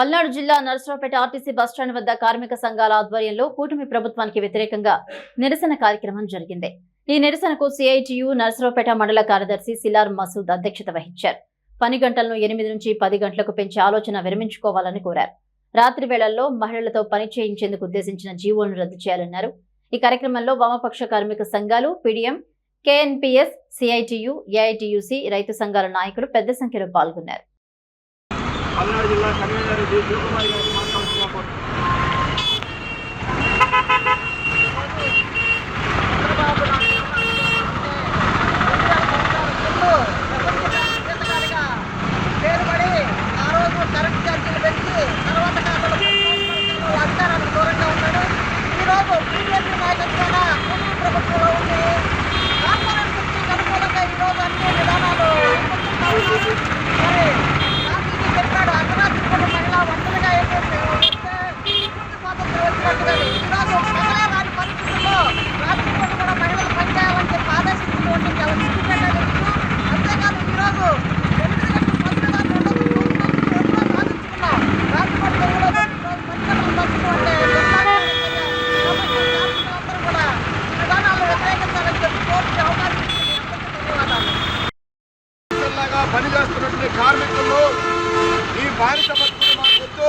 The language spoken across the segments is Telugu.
పల్నాడు జిల్లా నరసరావుపేట ఆర్టీసీ బస్టాండ్ వద్ద కార్మిక సంఘాల ఆధ్వర్యంలో కూటమి ప్రభుత్వానికి వ్యతిరేకంగా నిరసన కార్యక్రమం జరిగింది. ఈ నిరసనకు సిఐటియు నరసరావుపేట మండల కార్యదర్శి సిలార్ మసూద్ అధ్యక్షత వహించారు. పని గంటలను ఎనిమిది నుంచి పది గంటలకు పెంచే ఆలోచన విరమించుకోవాలని కోరారు. రాత్రి వేళల్లో మహిళలతో పని చేయించేందుకు ఉద్దేశించిన జీవోను రద్దు చేయాలన్నారు. ఈ కార్యక్రమంలో వామపక్ష కార్మిక సంఘాలు పిడిఎం కేఎన్పిఎస్ సిఐటియు ఏఐటియుసి రైతు సంఘాల నాయకులు పెద్ద సంఖ్యలో పాల్గొన్నారు. పల్నాడు జిల్లా కన్వీనర్ డి శివకుమార్ గారికి మాట్లాడుతున్నాం పేరుపడి కార్మికులు ఈ బానిస బతుకులు మాకొద్దు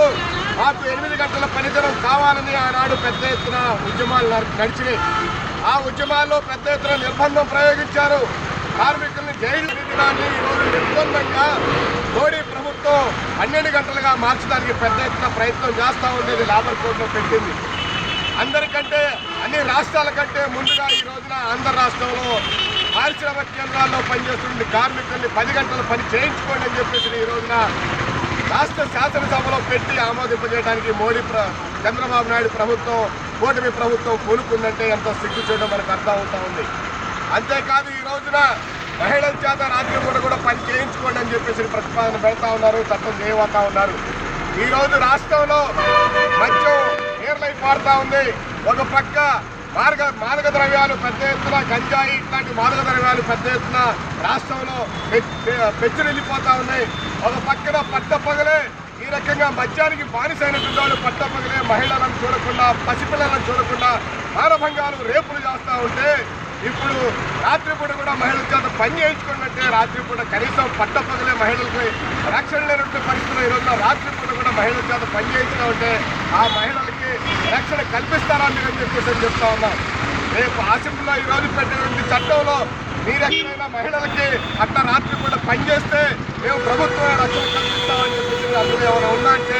మాకు ఎనిమిది గంటల పనితనం కావాలని ఆనాడు పెద్ద ఎత్తున ఉద్యమాలు నడిచినాయి. ఆ ఉద్యమాల్లో పెద్ద ఎత్తున నిర్బంధం ప్రయోగించారు. కార్మికుల్ని జైలు పెట్టడానికి ఈరోజు నిర్బంధంగా మోడీ ప్రభుత్వం పన్నెండు గంటలుగా మార్చడానికి పెద్ద ఎత్తున ప్రయత్నం చేస్తూ ఉండేది లేబర్ కోర్టులో పెట్టింది. అందరికంటే అన్ని రాష్ట్రాల కంటే ముందుగా ఈ రోజున ఆంధ్ర రాష్ట్రంలో పారిశ్రామిక కేంద్రాల్లో పనిచేస్తున్న కార్మికుల్ని పది గంటల పని చేయించుకోండి అని చెప్పేసి ఈ రోజున రాష్ట్ర శాసనసభలో పెట్టి ఆమోదింపజేయడానికి మోడీ ప్ర చంద్రబాబు నాయుడు ప్రభుత్వం కూటమి ప్రభుత్వం కోలుకుందంటే ఎంత సిగ్గు చేయడం మనకు అర్థం అవుతా ఉంది. అంతేకాదు ఈ రోజున మహిళల చేత రాత్రి పూట కూడా పని చేయించుకోండి అని చెప్పేసి ప్రతిపాదన పెడతా ఉన్నారు చట్టం చేయబోతా ఉన్నారు. ఈరోజు రాష్ట్రంలో మద్యం నీర్లై పారుతా ఉంది. ఒక పక్క మార్గ మాదక ద్రవ్యాలు పెద్ద ఎత్తున గంజాయి ఇట్లాంటి మాదక ద్రవ్యాలు పెద్ద ఎత్తున రాష్ట్రంలో పెచ్చురెళ్ళిపోతా ఉన్నాయి. ఒక పక్కన పట్టపగలే ఈ రకంగా మద్యానికి బానిసైన పిల్లలు పట్టపగలే మహిళలను చూడకుండా పసిపిల్లలను చూడకుండా మానభంగాలు రేపులు చేస్తూ ఉంటే ఇప్పుడు రాత్రిపూట కూడా మహిళల చేత పని చేయించుకున్నట్టే రాత్రిపూట కనీసం పట్టపగలే మహిళలపై రక్షణ లేనటువంటి పరిస్థితులు ఈరోజు రాత్రిపూట కూడా మహిళల చేత పని చేయించుకుంటే ఉంటే ఆ మహిళలకి రక్షణ కల్పిస్తారా అని చెప్పేసి అని చెప్తా ఉన్నాం. రేపు అసెంబ్లీలో ఈరోజు పెట్టినటువంటి చట్టంలో మీరు ఎక్కడైనా మహిళలకి అట్ట రాత్రి కూడా పనిచేస్తే మేము ప్రభుత్వం రక్షణ కల్పిస్తామని చెప్పేసి అందులో ఏమైనా ఉందా అంటే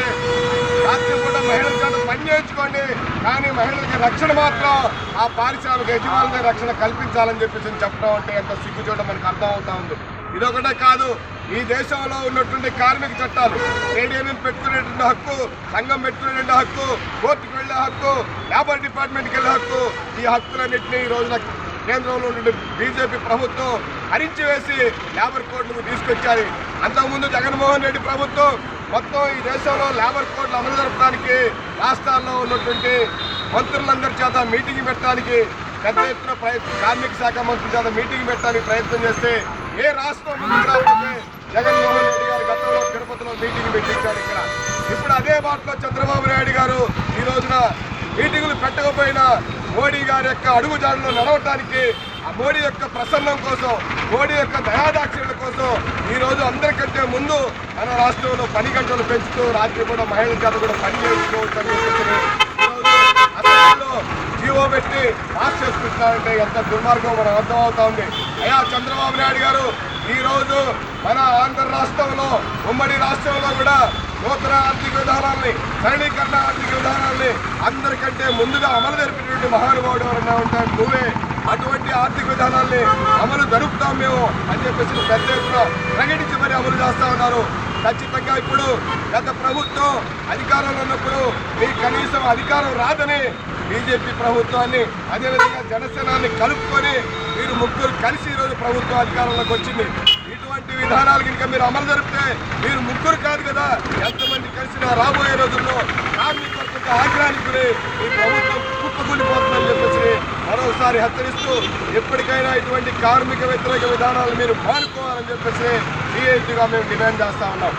రాత్రి పూట మహిళల చేత పని చేయించుకోండి కానీ మహిళలకి రక్షణ మాత్రం ఆ పారిశ్రామిక యజమానులే రక్షణ కల్పించాలని చెప్పేసి చెప్పడం అంటే ఎంత సిగ్గు చూడడం మనకు అర్థం అవుతా ఉంది. ఇదొకటే కాదు ఈ దేశంలో ఉన్నటువంటి కార్మిక చట్టాలు ట్రేడ్ యూనియన్ పెట్టుకునేటువంటి హక్కు సంఘం పెట్టుకునేటువంటి హక్కు కోర్టు హక్కు లేబర్ డిపార్ట్మెంట్కి వెళ్ళే హక్కు. ఈ హక్కులన్నింటినీ ఈ రోజున కేంద్రంలో ఉన్నటువంటి బీజేపీ ప్రభుత్వం హరించి వేసి లేబర్ కోడ్లకు తీసుకొచ్చారు. అంతకుముందు జగన్మోహన్ రెడ్డి ప్రభుత్వం మొత్తం ఈ దేశంలో లేబర్ కోడ్లు అమలు జరపడానికి రాష్ట్రాల్లో ఉన్నటువంటి మంత్రులందరి చేత మీటింగ్ పెట్టడానికి పెద్ద ఎత్తున ప్రయత్నం కార్మిక శాఖ మంత్రి చేత మీటింగ్ పెట్టడానికి ప్రయత్నం చేస్తే ఏ రాష్ట్రం ముందుకు రాకపోతే జగన్మోహన్ రెడ్డి గతంలో తిరుపతిలో మీటింగ్ పెట్టించారు ఇక్కడ. ఇప్పుడు అదే బాటలో చంద్రబాబు నాయుడు గారు ఈ రోజున మీటింగులు పెట్టకపోయినా మోడీ గారి యొక్క అడుగుజాడలో నడవటానికి ఆ మోడీ యొక్క ప్రసన్నం కోసం మోడీ యొక్క దయాదాక్షిణ్యం కోసం ఈ రోజు అందరికంటే ముందు మన రాష్ట్రంలో పని గంటలు పెంచుతూ రాత్రి కూడా మహిళల చేత కూడా పని చేసుకోవచ్చు అని చెప్పేసి ఈరోజు అసెంబ్లీలో జీవో పెట్టి పాస్ ఎంత దుర్మార్గం మనకు అర్థమవుతా ఉంది. అయ్యా చంద్రబాబు నాయుడు గారు ఈ రోజు మన ఆంధ్ర రాష్ట్రంలో ఉమ్మడి రాష్ట్రంలో కూడా నూతన ఆర్థిక విధానాన్ని సరళీకరణ ఆర్థిక విధానాన్ని అందరికంటే ముందుగా అమలు జరిపినటువంటి మహానుభావుడు ఎవరన్నా ఉంటారు నువ్వే అటువంటి ఆర్థిక విధానాల్ని అమలు జరుపుతాం మేము అని చెప్పేసి పెద్ద ఎత్తున ప్రకటించి మరి అమలు చేస్తా ఉన్నారు. ఖచ్చితంగా ఇప్పుడు గత ప్రభుత్వం అధికారంలో ఉన్నప్పుడు మీకు కనీసం అధికారం రాదని బీజేపీ ప్రభుత్వాన్ని అదేవిధంగా జనసేనాన్ని కలుపుకొని మీరు ముగ్గురు కలిసి ఈరోజు ప్రభుత్వం అధికారంలోకి వచ్చింది. ఇటువంటి విధానాలు కనుక మీరు అమలు జరిపితే మీరు ముగ్గురు కాదు కదా ఎంతమంది కలిసినా రాబోయే రోజుల్లో కార్మికులకు ఆగ్రహానికి ఈ ప్రభుత్వం కుప్పకూలిపోతుందని చెప్పేసి మరోసారి హెచ్చరిస్తూ ఎప్పటికైనా ఇటువంటి కార్మిక వ్యతిరేక విధానాలు మీరు మానుకోవాలని చెప్పేసి సిఐటిగా మేము డిమాండ్ చేస్తా ఉన్నాం.